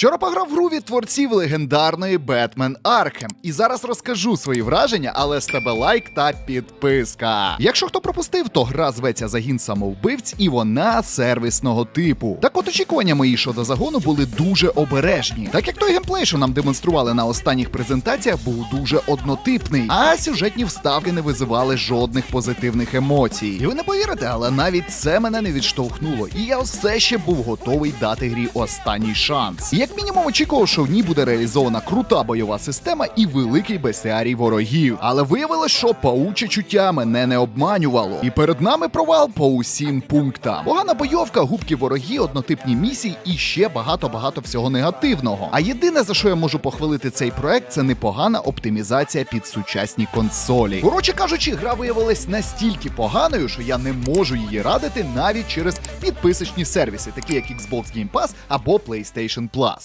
Вчора пограв в гру від творців легендарної Бетмен Архем. І зараз розкажу свої враження, але з тебе лайк та підписка. Якщо хто пропустив, то гра зветься загін самовбивць, і вона сервісного типу. Так от очікування мої щодо загону були дуже обережні. Так як той геймплей, що нам демонстрували на останніх презентаціях, був дуже однотипний, а сюжетні вставки не визивали жодних позитивних емоцій. І ви не повірите, але навіть це мене не відштовхнуло. І я все ще був готовий дати грі останній шанс. Як мінімум очікував, що в ній буде реалізована крута бойова система і великий бестіарій ворогів. Але виявилось, що пауче чуття мене не обманювало. І перед нами провал по усім пунктам. Погана бойовка, губки вороги, однотипні місії і ще багато-багато всього негативного. А єдине за що я можу похвалити цей проект, це непогана оптимізація під сучасні консолі. Коротше кажучи, гра виявилась настільки поганою, що я не можу її радити навіть через підписочні сервіси, такі як Xbox Game Pass або PlayStation Plus.